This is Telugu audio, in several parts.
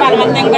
వాళ్ళకు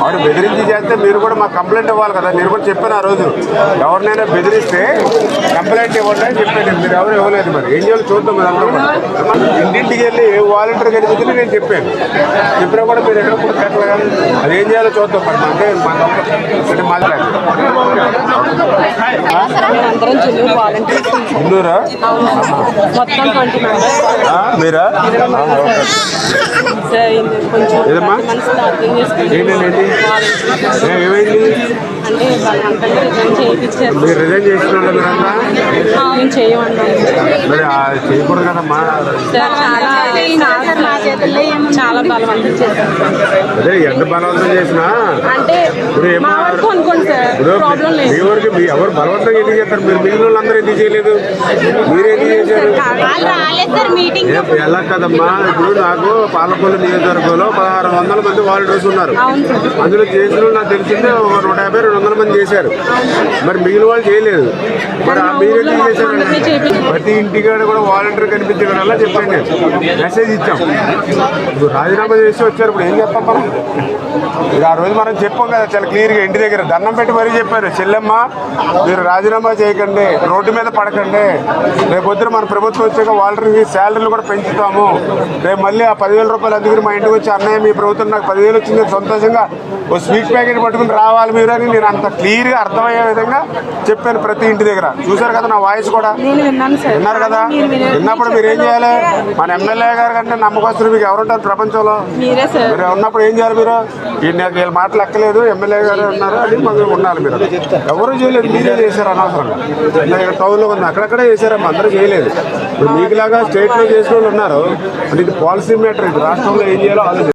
వాడు బెదిరించి చేస్తే మీరు కూడా మాకు కంప్లైంట్ ఇవ్వాలి కదా. మీరు కూడా చెప్పాను ఆ రోజు. ఎవరినైనా బెదిరిస్తే కంప్లైంట్ ఇవ్వండి అని చెప్పాను మీరు ఎవరు ఇవ్వలేదు మరి. ఏం చేయాలి చూద్దాం మీరు అందరూ ఇంటింటికి వెళ్ళి వాలంటీర్ గడిపితే నేను చెప్పాను. చెప్పినా కూడా మీరు ఎక్కడ కూడా పెట్టలేదు కదా అది ఏం చేయాలో చూద్దాం మరి. అంటే. అంటే ఇల్లూరా ఆ, మీరా? ఏదమ్మా? ఏంటండి? ఏమైంది? మీరు రిజైన్ చేసిన వాళ్ళు మీరంతా మేము చేయమన్నాం మరి ఆ చేయకూడదు కదమ్మా చాలా బలవంతం చేశారు. అదే ఎంత బలవంతం చేసినా అంటే మా వరకు అనుకోండి సార్ ఇప్పుడు ప్రాబ్లం మీ లేదు. వరకు మీ ఎవరు బలవంతంగా ఎందుకు చేస్తారు? మీరు మిగిలిన వాళ్ళందరూ ఎందుకు చేయలేదు? మీరు చేశారు? ఎలా కదమ్మా? ఇప్పుడు నాకు పాలకొల్లు నియోజకవర్గంలో పదహారు వందల మంది వాలంటీర్స్ ఉన్నారు. అందులో చేసిన నాకు తెలిసిందే ఒక నూట యాభై రెండు వందల మంది చేశారు. మరి మిగిలిన వాళ్ళు చేయలేదు. మరి ఆ మీరు చేశారు. ప్రతి ఇంటికాడ కూడా వాలంటీర్ కనిపించడం చెప్పండి. నేను మెసేజ్ ఇచ్చాం. ఇప్పుడు రాజీనామా చేసి వచ్చారు ఇప్పుడు ఏం చెప్పాం మనం? ఇక ఆ రోజు మనం చెప్పాం కదా చాలా క్లియర్గా ఇంటి దగ్గర దండం పెట్టి మరీ చెప్పారు. చెల్లెమ్మ మీరు రాజీనామా చేయకండి రోడ్డు మీద పడకండి. రేపు పొద్దున మన ప్రభుత్వం వచ్చాక వాలంటీర్కి శాలరీలు కూడా పెంచుతాము. రేపు మళ్ళీ ఆ పదివేల రూపాయలు అందుకని మా ఇంటికి వచ్చి అన్నయ్య మీ ప్రభుత్వం నాకు పదివేలు వచ్చింది సంతోషంగా ఓ స్వీట్ ప్యాకెట్ పట్టుకుని రావాలి మీరు అని నేను అంత క్లియర్గా అర్థమయ్యే విధంగా చెప్పాను ప్రతి ఇంటి దగ్గర. చూశారు కదా నా వాయిస్ కూడా? విన్నారు కదా? విన్నప్పుడు మీరు ఏం చేయాలి? మన ఎమ్మెల్యే గారు కంటే నమ్మకస్తులు మీకు ఎవరుంటారు? ప్రపంచంలో మీరే సార్. మీరు ఉన్నప్పుడు ఏం చేయాలి మీరు? నాకు వీళ్ళ మాటలు ఎక్కలేదు ఎమ్మెల్యే గారు ఉన్నారు అని మాకు ఉండాలి మీరు. ఎవరు చేయలేదు మీరే చేశారు అనవసరంగా. ఇక్కడ టౌన్లో ఉంది అక్కడక్కడే చేశారమ్మా అందరూ చేయలేదు. ఇప్పుడు మీకులాగా స్టేట్లో చేసిన వాళ్ళు ఉన్నారు. ఇది పాలసీ మ్యాటర్ ఇది రాష్ట్రంలో ఏం చేయాలో ఆలోచించాలి